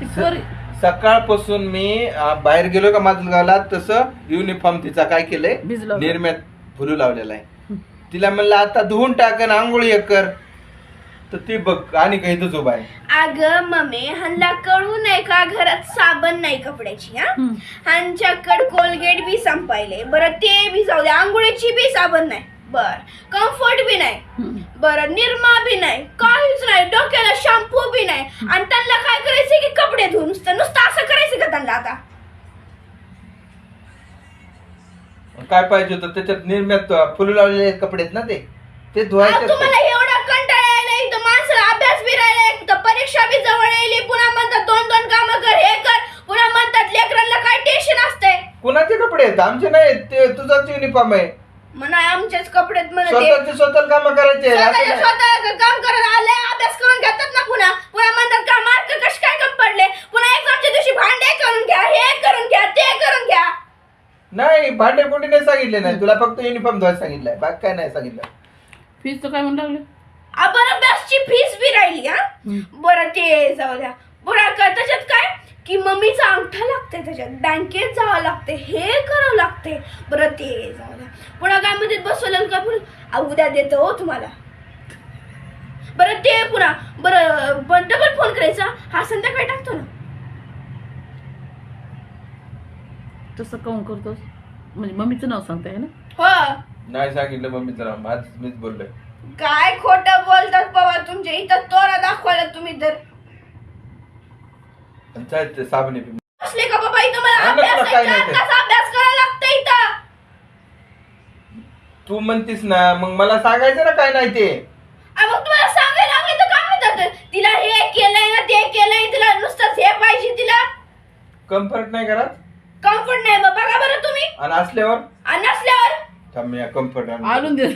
ती पोरी सकाळपासून मी अं, बाहेर गेलो का माजलगावला तसं युनिफॉर्म तिचा काय केलंय? भिजलं. निर्म्यात फुलू लावलेला आहे. तिला म्हणलं आता धुवून टाकन आंघोळी एक कर. तर ती बघ आणि काही तुझं उभा आहे. अगं मम्मी ह्यांना कळू नाही का? घरात साबण नाही कपड्याची हा? हम्म. ह्यांच्याकडे कोलगेट बी संपायले. बरं ते बी जाऊ दे. आंघोळीची बी साबण नाही. बर. कम्फर्ट बी नाही. हम्म. बरं निरमा बी नाही. काहीच नाही. डोक्याला शॅम्पू बी नाही आणि त्यांना काय करायचं की कपडे धुवून नुसतं नुसतं असं आता. काय पाहिजे होतं? त्याच्यात निर्म्यात फुलू लावलेले कपडे आहेत ना ते? ते धुवायचे तुम्हाला एवढा कंटाळा यायला इथं माणसाला अभ्यास बी राहिला इथं परीक्षा बी जवळ येईल पुन्हा म्हणतात दोन दोन कामं कर हे कर. पुन्हा म्हणतात लेकरांना काय टेन्शन असते कुणाचे कपडे आहेत? आमचे नाही ते तुझाच युनिफॉर्म आहे. म्हणा आमचेच कपडे म्हणते स्वतःचे स्वतः काम करायचे असं स्वतःच्या नाही. स्वतः काम करत आले अभ्यास करून घेतात ना पुन्हा पुन्हा म्हणतात का मार्क कसे काय कम पडले पुन्हा एक्झामच्या दिवशी भांडे करून घ्या हे करून घ्या ते करून घ्या नाही भांडे कोणी नाही सांगितले नाही. तुला फक्त युनिफॉर्म धुवायला सांगितलंय. बाकी काय नाही सांगितलं. फीस तर काय म्हणू लागले? आ, बरं बसची फीस बी राहिली हा. बरं ते जाऊ द्या. बरं का त्याच्यात काय? की मम्मीचा अंगठा लागते त्याच्यात. बँकेत जावं लागते हे करावं लागते बरं ते जाऊ द्या. पुन्हा काय म्हणते बसवलं का पुन्हा आ, उद्या देतो हो तुम्हाला. बरं ते पुन्हा. बरं पण डबल फोन करायचा हा संध्याकाळी टाकतो ना तसं काऊन करतोस? म्हणजे मम्मीचं नाव सांगताय है ना? हो. नाही सांगितलं मम्मीचं नाव माझ मीच बोललोय. काय खोटं बोलतात बाबा तुमच्या इथं तोरा दाखवायला तुम्ही तर. आणि चाल ते साबण. असले का बाबा इथं? मला हा, अभ्यास नाही चार. तास अभ्यास करायला लागतं इथं. तू म्हणतीस ना मग मला सांगायचं ना काय नाही ते? आणि मग तुम्हाला सांगायला लागले तर काय म्हणतात? तिला हे केलंय ना ते केलंय तिला नुसतंच हे पाहिजे तिला. कम्फर्ट नाही करत? कम्फर्ट नाही मग बघा बरं तुम्ही. आणि असल्यावर? आणि नसल्यावर थांब मी कम्फर्ट आणून दे